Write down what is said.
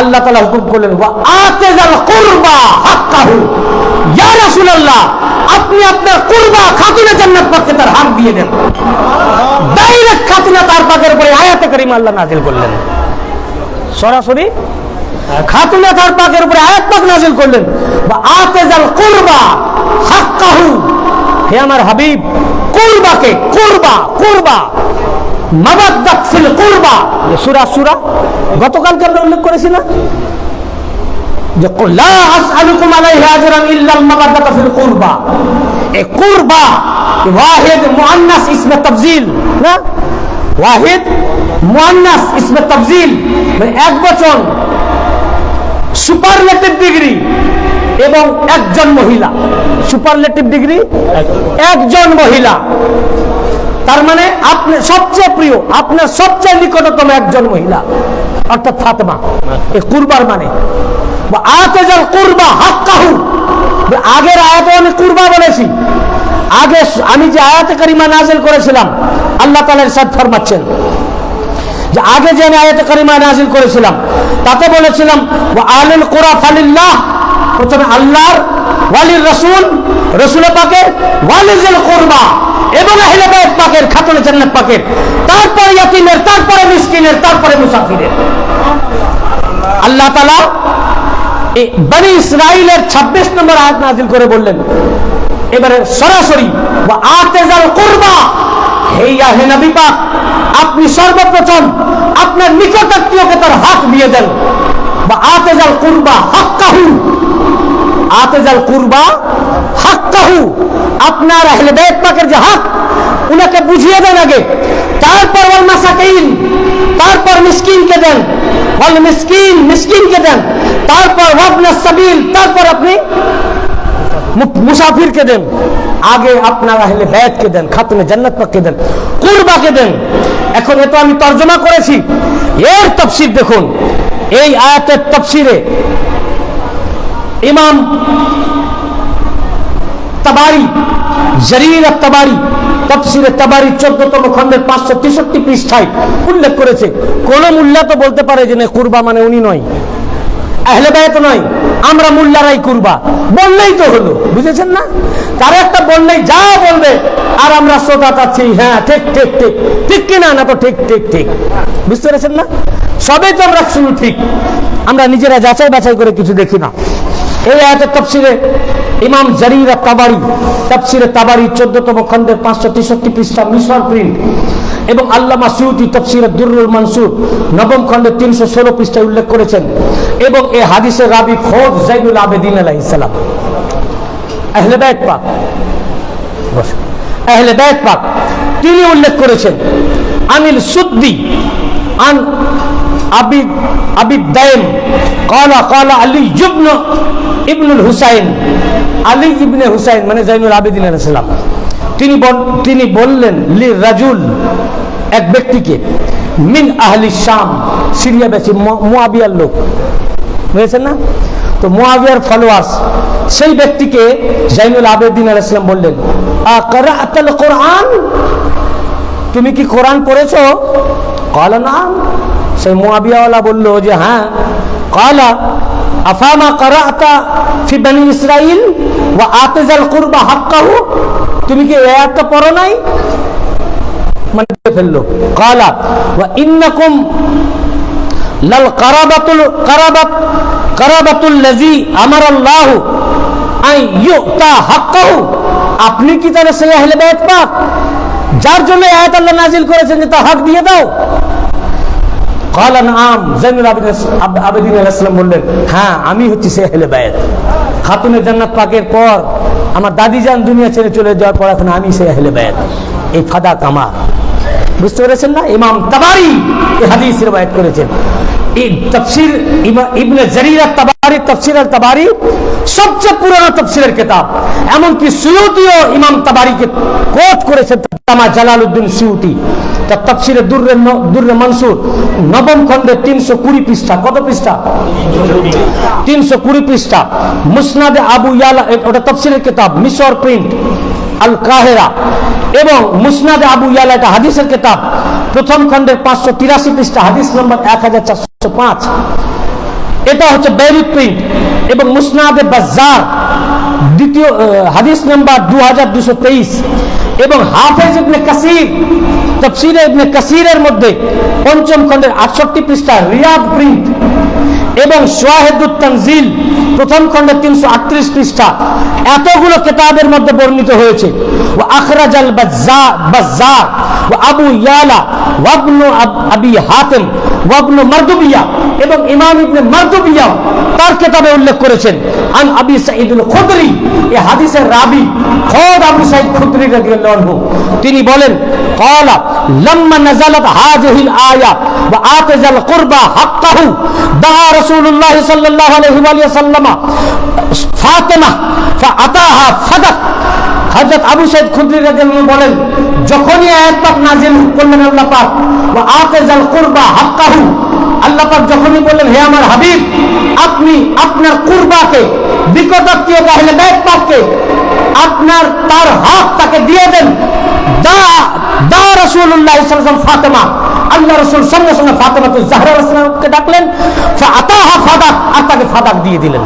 আল্লাহ তালা হুকুম করলেন আপনি আপনার কুরবা খাতুনে জান্নাত পাককে তার হক দিয়ে দেন। ডাইরেক্ট খাতুনে তার পাকের উপরে আয়াতে কারিমা আল্লাহ নাযিল করলেন। সরাসরি খাতুনে তার পাকের উপরে আয়াত পাক নাযিল করলেন বা আতেজাল কুরবা হাক্কাহু। হে আমার হাবিব, কুরবাকে কুরবা কুরবা। সূরা সূরা। গতকালকে আমরা উল্লেখ করেছি না? যে কুরবা। এ কুরবা ওয়াহিদ মুআন্নাস ইসমে তাফজিল। না? ওয়াহিদ মুআন্নাস ইসমে তাফজিল। মানে এক বচন, সুপারলেটিভ ডিগ্রি এবং একজন মহিলা। Superlative degree? একজন মহিলা। তার মানে আপনি সবচেয়ে প্রিয় আপনার সবচেয়ে নিকটতম একজন মহিলা, অর্থাৎ ফাতেমা। এই কুরবার মানে। আতেজাল কুরবা হাক্কাহু। আগের আয়াতে আমি কুরবা বলেছি। আগে আমি যে আয়াতে কারিমা নাজিল করেছিলাম, আল্লাহ তাআলা ইরশাদ ফরমাচ্ছেন। যে আগে যে আমি আয়াতে কারিমা নাজিল করেছিলাম, তাতে বলেছিলাম আলুল কুরা ফালিল্লাহ। প্রথমে আল্লাহর ওয়ালির রসুল রসুল পাকের ওয়ালিজুল কুরবা। খাতুনে জান্নাত পাকের, তারপরে ইয়াতিমের, তারপরে মিসকিনের, তারপরে মুসাফিরের। আল্লাহ এই বনি ইসরাইলের 26 নম্বর আয়াত নাজিল করে বললেন, এবারে সরাসরি আতেজাল কুরবা, হে ইয়াহে নবী পাক, আপনি সর্বপ্রথম আপনার নিকটাত্মীয়কে তার হক দিয়ে দেন। বা আতেজাল কুরবা হাক্কাহু আতেজাল কুরবা হাক্কাহু। আপনার আহলে বাইত পাকের যে হক, উনাকে বুঝিয়ে দেন আগে। তারপর ওয়াল মাসাকিন, তারপর মিসকিনকে দেন। ওয়াল মিসকিন, মিসকিনকে দেন। তারপর ওয়াবনা সাবিল, তারপর আপনি মুসাফিরকে দেন। আগে আপনার আহলে বেদকে দেন, খাতুনে জান্নাত পাককে দেন, কুরবাকে দেন। এখন এ আমি তর্জমা করেছি। এর তফসির দেখুন। এই আয়াতের তফসিরে ইমাম তাবারি, জরির তাবারি, তফসিরে তাবারি চোদ্দতম খণ্ডের পাঁচশো তেষট্টি পৃষ্ঠায় উল্লেখ করেছে। কোন মুল্লা তো বলতে পারে যে কুরবা মানে উনি নয়। আহলে বায়াত নয়, আমরা মুল্লারাই কুরবা। বললেই তো হলো, বুঝেছেন না? তার একটা বললেই যা বলবে, আর আমরা শ্রোতা পাচ্ছি হ্যাঁ ঠিক ঠিক ঠিক। ঠিক কিনা না? তো ঠিক ঠিক ঠিক। বুঝতে পেরেছেন না? সবে তো আমরা শুরু ঠিক। আমরা নিজেরা যাচাই বাছাই করে কিছু দেখি না। এই আয়াতের তফসিরে ইমাম জারির তাবারি, তফসিরে তাবারি চোদ্দতম খণ্ডের পাঁচশো তেষট্টি পৃষ্ঠা মিশর প্রিন্ট এবং আল্লামা সিউতি তফসিরে দুরুল মনসুর নবম খণ্ডের তিনশো ষোলো পৃষ্ঠায় উল্লেখ করেছেন এবং এই হাদিসের রাবি খোদ জাইনুল আবেদিন আলাইহিস সালাম আহলে বাইত পাক বস। আহলে বাইত পাক, তিনি উল্লেখ করেছেন, আনিল সুদ্দি দাইম, কালা কালা আলী ইবন, ইবনুল হুসাইন, আলী ইবনে হুসাইন মানে জাইনুল আবেদিন তিনি তিনি বললেন, লি রাজুল, এক ব্যক্তিকে, মিন আহলি শাম, সিরিয়া বেশি মুয়াবিয়ার লোক। বুঝেছেন না? তো মুয়াবিয়ার ফলোয়ার্স সেই ব্যক্তিকে জাইনুল আবেদিন আলাইসালাম বললেন আকারাতাল কোরআন? তুমি কি কোরআন পড়েছো? কলা না সেই মুয়াবিয়াওয়ালা বলল যে হ্যাঁ। কলা আফামা করাতা ফি বনি ইসরাইল ওয়া আতিজাল কুরবা হাক্কাহু? তুমি কি এই আয়াতটা পড়ো নাই? মানে ফেলল। কালা ওয়া ইন্নাকুম লাল কারাবাতুল, কারাবাত, কারাবাতুল লাজি আমার আল্লাহ আই ইউতা হাক্কাহু। আপনি কি তাহলে সেই আহলে বাইত পাক? যার জন্য আয়াত আল্লাহ নাজিল করেছেন যে তা হক দিয়ে দাও। বললেন হ্যাঁ আমি হচ্ছি সেই আহলে বায়াত খাতুনে জান্নাত পাকের পর আমার দাদি যান দুনিয়া ছেড়ে চলে যাওয়ার পর এখন আমি সেই আহলে বায়াত এই ফাদা কামা বুঝতে পেরেছেন না? ইমাম তাবারি হাদিস রিওয়ায়াত করেছেন। এই তাফসীর ইবনে জারির তাবারি তাফসীর আল তাবারি সবচেয়ে পুরনো তাফসীরের কিতাব। এমনকি সুয়ুতিও ইমাম তাবারিকে কোট করেছেন তামা সুয়ুতি। তাফসীরে দুর্রে দুর্রে মনসুর, নবম খণ্ডের তিনশো কুড়ি পৃষ্ঠা। কত পৃষ্ঠা? তিনশো কুড়ি পৃষ্ঠা। মুসনাদে আবু ইয়ালা ওটা তফসিলের কিতাব, মিশর প্রিন্ট আল কাহেরা এবং মুসনাদে আবু ইয়ালা, এটা হাদিসের কিতাব। প্রথম খণ্ডের পাঁচশো তিরাশি পৃষ্ঠা, হাদিস নম্বর এক হাজার চারশো পাঁচ। এটা হচ্ছে বেরি প্রিন্ট এবং মুসনাদে বাজার দ্বিতীয় হাদিস নাম্বার দু হাজার দুশো তেইশ এবং হাফেজ ইবনে কাসির তফসিরে ইবনে কাসিরের মধ্যে পঞ্চম খণ্ডের আটষট্টি পৃষ্ঠা রিয়াদ প্রিন্ট। এবং সোয়াহেদুল তানজিল প্রথম খণ্ডে তিনশো আটত্রিশ পৃষ্ঠা। এতগুলো কেতাবের মধ্যে বর্ণিত হয়েছে। ও আখরাজ আল বাজ্জা ও আবু ইয়ালা ওয়াবনু আবি হাতেম ওয়াবনু মারদুবিয়া এবং ইমাম ইবনে মারদুবিয়া। তার কেতাবে উল্লেখ করেছেন আন আবি সাইদুল খুদরি এই হাদিসের রাবি খোদ আবু সাইদ খুদরি রাদিয়াল্লাহু আনহু তিনি বলেন قال لما نزلت هذه الآية وآتز القربى حقه دعا رسول الله صلى الله عليه وآله وسلم فاطمة فأتاها فدق হযরত আবু সাইদ খুদরি রাদিয়াল্লাহু আনহু বলেন যখনই আয়াত পাক নাযিল করলেন আল্লাহ পাক। আতাজাল কুরবা হাক্কাহু। আল্লাহ পাক যখনই বললেন, হে আমার হাবিব, আপনি আপনার কুরবাকে নিকটাত্মীয় কাহিলে ব্যয় পাককে আপনার তার হক তাকে দিয়ে দেন। দা দা রাসূলুল্লাহ সাল্লাল্লাহু ফাতেমা। আল্লাহ রাসূল সঙ্গে সঙ্গে ফাতেমা তো জাহরা রাসূলকে ডাকলেন। ফা আতাহা ফাদাক, আর তাকে ফাদাক দিয়ে দিলেন।